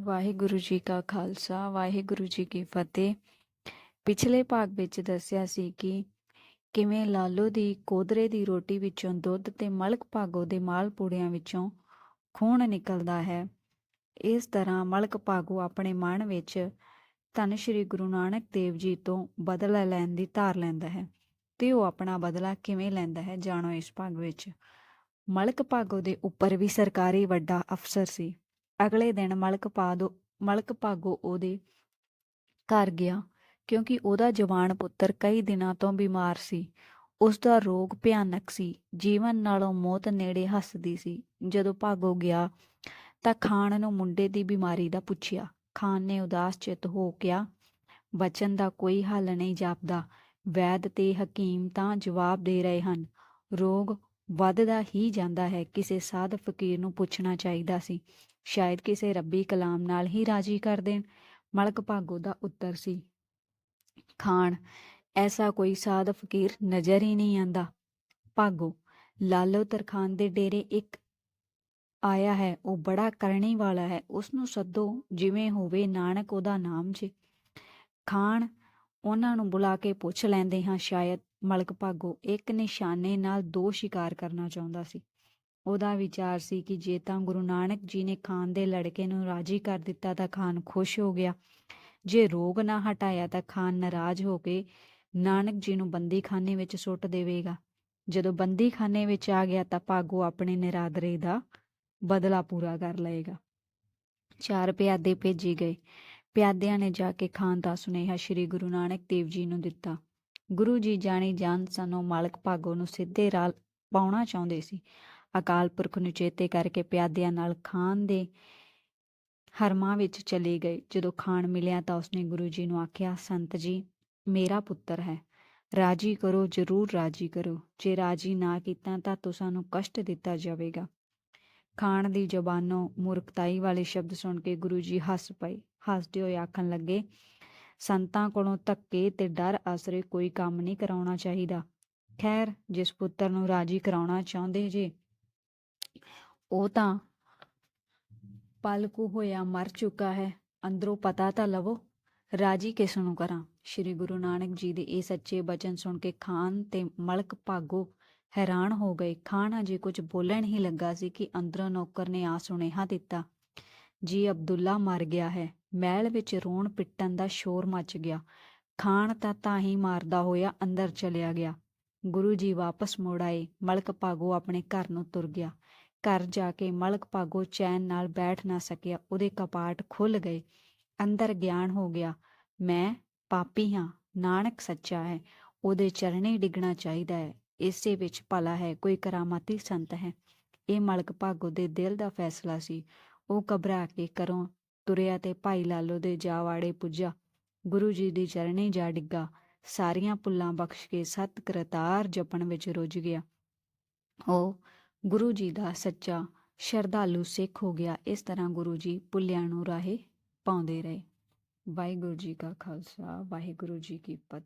ਵਾਹਿਗੁਰੂ ਜੀ ਕਾ ਖਾਲਸਾ, ਵਾਹਿਗੁਰੂ ਜੀ ਕੀ ਫਤਿਹ। ਪਿਛਲੇ ਭਾਗ ਵਿੱਚ ਦੱਸਿਆ ਸੀ ਕਿ ਕਿਵੇਂ ਲਾਲੋ ਦੀ ਕੋਦਰੇ ਦੀ ਰੋਟੀ ਵਿੱਚੋਂ ਦੁੱਧ ਤੇ ਮਲਕ ਭਾਗੋ ਦੇ ਮਾਲ ਪੂੜਿਆਂ ਵਿੱਚੋਂ ਖੂਨ ਨਿਕਲਦਾ ਹੈ। ਇਸ ਤਰ੍ਹਾਂ ਮਲਕ ਭਾਗੋ ਆਪਣੇ ਮਨ ਵਿੱਚ ਧੰਨ ਸ਼੍ਰੀ ਗੁਰੂ ਨਾਨਕ ਦੇਵ ਜੀ ਤੋਂ ਬਦਲਾ ਲੈਣ ਦੀ ਧਾਰ ਲੈਂਦਾ ਹੈ ਤੇ ਉਹ ਆਪਣਾ ਬਦਲਾ ਕਿਵੇਂ ਲੈਂਦਾ ਹੈ ਜਾਣੋ ਇਸ ਭਾਗ ਵਿੱਚ। ਮਲਕ ਭਾਗੋ ਦੇ ਉੱਪਰ ਵੀ ਸਰਕਾਰੀ ਵੱਡਾ ਅਫਸਰ ਸੀ। ਅਗਲੇ ਦਿਨ ਮਲਕ ਪਾਦੋ ਮਲਕ ਭਾਗੋ ਉਹਦੇ ਘਰ ਗਿਆ, ਕਿਉਂਕਿ ਉਹਦਾ ਜਵਾਨ ਪੁੱਤਰ ਕਈ ਦਿਨਾਂ ਤੋਂ ਬਿਮਾਰ ਸੀ। ਉਸ ਦਾ ਰੋਗ ਭਿਆਨਕ ਸੀ, ਜੀਵਨ ਨਾਲੋਂ ਮੌਤ ਨੇੜੇ ਹੱਸਦੀ ਸੀ। ਜਦੋਂ ਭਾਗੋ ਗਿਆ ਤਾਂ ਖਾਨ ਨੂੰ ਮੁੰਡੇ ਦੀ ਬਿਮਾਰੀ ਦਾ ਪੁੱਛਿਆ। ਖਾਨ ਨੇ ਉਦਾਸ ਚਿੱਤ ਹੋ ਗਿਆ ਬਚਨ ਦਾ ਕੋਈ ਹੱਲ ਨਹੀਂ ਜਾਪਦਾ। ਵੈਦ ਤੇ ਹਕੀਮ ਤਾਂ ਜਵਾਬ ਦੇ ਰਹੇ ਹਨ, ਰੋਗ ਵੱਧਦਾ ਹੀ ਜਾਂਦਾ ਹੈ। ਕਿਸੇ ਸਾਧ ਫਕੀਰ ਨੂੰ ਪੁੱਛਣਾ ਚਾਹੀਦਾ ਸੀ। ਸ਼ਾਇਦ ਕਿਸੇ ਰੱਬੀ ਕਲਾਮ ਨਾਲ ਹੀ ਰਾਜੀ ਕਰ ਦੇਣ। ਮਲਕ ਭਾਗੋ ਦਾ ਉੱਤਰ ਸੀ ਖਾਨ ਐਸਾ ਕੋਈ ਸਾਧ ਫਕੀਰ ਨਜ਼ਰ ਹੀ ਨਹੀਂ ਆਂਦਾ। ਭਾਗੋ, ਲਾਲੋ ਤਰਖਾਨ ਦੇ ਡੇਰੇ ਇੱਕ ਆਇਆ ਹੈ। ਉਹ ਬੜਾ ਕਰਨੀ ਵਾਲਾ ਹੈ। ਉਸ ਨੂੰ ਸੱਦੋ, ਜਿਵੇਂ ਹੋਵੇ ਨਾਨਕ ਉਹਦਾ ਨਾਮ ਜੇ। ਖਾਨ ਉਹਨਾਂ ਨੂੰ ਬੁਲਾ ਕੇ ਪੁੱਛ ਲੈਂਦੇ ਹਾਂ ਸ਼ਾਇਦ ਮਲਕ ਭਾਗੋ ਇੱਕ ਨਿਸ਼ਾਨੇ ਨਾਲ ਦੋ ਸ਼ਿਕਾਰ ਕਰਨਾ ਚਾਹੁੰਦਾ ਸੀ। ਉਹਦਾ ਵਿਚਾਰ ਸੀ ਕਿ ਜੇ ਤਾਂ ਗੁਰੂ ਨਾਨਕ ਜੀ ਨੇ ਖਾਨ ਦੇ ਲੜਕੇ ਨੂੰ ਰਾਜੀ ਕਰ ਦਿੱਤਾ ਤਾਂ ਖਾਨ ਖੁਸ਼ ਹੋ ਗਿਆ। ਜੇ ਰੋਗ ਨਾ ਹਟਾਇਆ ਤਾਂ ਖਾਨ ਨਾਰਾਜ਼ ਹੋ ਕੇ ਨਾਨਕ ਜੀ ਨੂੰ ਬੰਦੀਖਾਨੇ ਵਿੱਚ ਸੁੱਟ ਦੇਵੇਗਾ। ਜਦੋਂ ਬੰਦੀਖਾਨੇ ਵਿੱਚ ਆ ਗਿਆ ਤਾਂ ਭਾਗੋ ਆਪਣੇ ਨਿਰਾਦਰੇ ਦਾ ਬਦਲਾ ਪੂਰਾ ਕਰ ਲਏਗਾ। ਚਾਰ ਪਿਆਦੇ ਭੇਜੀ ਗਏ। ਪਿਆਦਿਆਂ ਨੇ ਜਾ ਕੇ ਖਾਨ ਦਾ ਸੁਨੇਹਾ ਸ੍ਰੀ ਗੁਰੂ ਨਾਨਕ ਦੇਵ ਜੀ ਨੂੰ ਦਿੱਤਾ। ਗੁਰੂ ਜੀ ਜਾਣੀ ਜਾਣ ਸਨੋਂ ਮਾਲਕ ਭਾਗੋ ਨੂੰ ਸਿੱਧੇ ਰਾਹ ਪਾਉਣਾ ਚਾਹੁੰਦੇ ਸੀ। ਅਕਾਲ ਪੁਰਖ ਨੂੰ ਚੇਤੇ ਕਰਕੇ ਪਿਆਦਿਆਂ ਨਾਲ ਖਾਨ ਦੇ ਹਰਮਾਂ ਵਿੱਚ ਚਲੇ ਗਏ। ਜਦੋਂ ਖਾਨ ਮਿਲਿਆ ਤਾਂ ਉਸਨੇ ਗੁਰੂ ਜੀ ਨੂੰ ਆਖਿਆ, ਸੰਤ ਜੀ, ਮੇਰਾ ਪੁੱਤਰ ਹੈ। ਰਾਜੀ ਕਰੋ, ਜ਼ਰੂਰ ਰਾਜੀ ਕਰੋ। ਜੇ ਰਾਜੀ ਨਾ ਕੀਤਾ ਤਾਂ ਤੁਸਾਂ ਨੂੰ ਕਸ਼ਟ ਦਿੱਤਾ ਜਾਵੇਗਾ। ਖਾਣ ਦੀ ਜ਼ਬਾਨੋਂ ਮੂਰਖਤਾਈ ਵਾਲੇ ਸ਼ਬਦ ਸੁਣ ਕੇ ਗੁਰੂ ਜੀ ਹੱਸ ਪਏ, ਹੱਸਦੇ ਹੋਏ ਆਖਣ ਲੱਗੇ, ਸੰਤਾਂ ਕੋਲੋਂ ਧੱਕੇ ਤੇ ਡਰ ਆਸਰੇ ਕੋਈ ਕੰਮ ਨਹੀਂ ਕਰਾਉਣਾ ਚਾਹੀਦਾ। ਖੈਰ, ਜਿਸ ਪੁੱਤਰ ਨੂੰ ਰਾਜੀ ਕਰਾਉਣਾ ਚਾਹੁੰਦੇ ਜੇ, ਉਹ ਤਾਂ ਪਲਕੂ ਹੋਇਆ ਮਰ ਚੁੱਕਾ ਹੈ। ਅੰਦਰੋਂ ਪਤਾ ਤਾਂ ਲਵੋ, ਰਾਜੀ ਕਿਸ ਨੂੰ ਕਰਾਂ? ਸ੍ਰੀ ਗੁਰੂ ਨਾਨਕ ਜੀ ਦੇ ਇਹ ਸੱਚੇ ਬਚਨ ਸੁਣ ਕੇ ਖਾਨ ਤੇ ਮਲਕ ਭਾਗੋ ਹੈਰਾਨ ਹੋ ਗਏ। ਖਾਨ ਅਜੇ ਕੁਝ ਬੋਲਣ ਹੀ ਲੱਗਾ ਸੀ ਕਿ ਅੰਦਰੋਂ ਨੌਕਰ ਨੇ ਆ ਸੁਨੇਹਾ ਦਿੱਤਾ, ਜੀ ਅਬਦੁੱਲਾ ਮਰ ਗਿਆ ਹੈ। ਮਹਿਲ ਵਿੱਚ ਰੋਣ ਪਿੱਟਣ ਦਾ ਸ਼ੋਰ ਮਚ ਗਿਆ। ਖਾਨ ਤਾਂ ਤਾਂ ਹੀ ਮਾਰਦਾ ਹੋਇਆ ਅੰਦਰ ਚਲਿਆ ਗਿਆ। ਗੁਰੂ ਜੀ ਵਾਪਸ ਮੁੜ ਆਏ। ਮਲਕ ਭਾਗੋ ਆਪਣੇ ਘਰ ਨੂੰ ਤੁਰ ਗਿਆ। ਘਰ ਜਾ ਕੇ ਮਲਕ ਭਾਗੋ ਚੈਨ ਨਾਲ ਬੈਠ ਨਾ ਸਕਿਆ। ਉਹਦੇ ਕਪਾਟ ਖੁੱਲ ਗਏ। ਅੰਦਰ ਗਿਆਨ ਹੋ ਗਿਆ। ਮੈਂ ਪਾਪੀ ਹਾਂ। ਨਾਨਕ ਸੱਚਾ ਹੈ। ਉਹਦੇ ਚਰਣੇ ਡਿੱਗਣਾ ਚਾਹੀਦਾ ਹੈ। ਇਸੇ ਵਿੱਚ ਭਲਾ ਹੈ, ਕੋਈ ਕਰਾਮਾਤੀ ਸੰਤ ਹੈ। ਇਹ ਮਲਕ ਭਾਗੋ ਦੇ ਦਿਲ ਦਾ ਫੈਸਲਾ ਸੀ। ਉਹ ਘਬਰਾ ਕੇ ਕਰੋਂ ਤੁਰਿਆ ਤੇ ਭਾਈ ਲਾਲੋ ਦੇ ਜਾਵਾੜੇ ਪੁੱਜਾ। ਗੁਰੂ ਜੀ ਦੀ ਚਰਣੀ ਜਾ ਡਿੱਗਾ। ਸਾਰੀਆਂ ਪੁੱਲਾਂ ਬਖਸ਼ ਕੇ ਸਤ ਕਰਤਾਰ ਜਪਣ ਵਿੱਚ ਰੁੱਝ ਗਿਆ। ਉਹ ਗੁਰੂ ਜੀ ਦਾ ਸੱਚਾ ਸ਼ਰਧਾਲੂ ਸਿੱਖ ਹੋ ਗਿਆ। ਇਸ ਤਰ੍ਹਾਂ ਗੁਰੂ ਜੀ ਪੁੱਲਿਆਂ ਨੂੰ ਰਾਹੇ ਪਾਉਂਦੇ ਰਹੇ। ਵਾਹਿਗੁਰੂ ਜੀ ਕਾ ਖਾਲਸਾ, ਵਾਹਿਗੁਰੂ ਜੀ ਕੀ ਫਤਿਹ।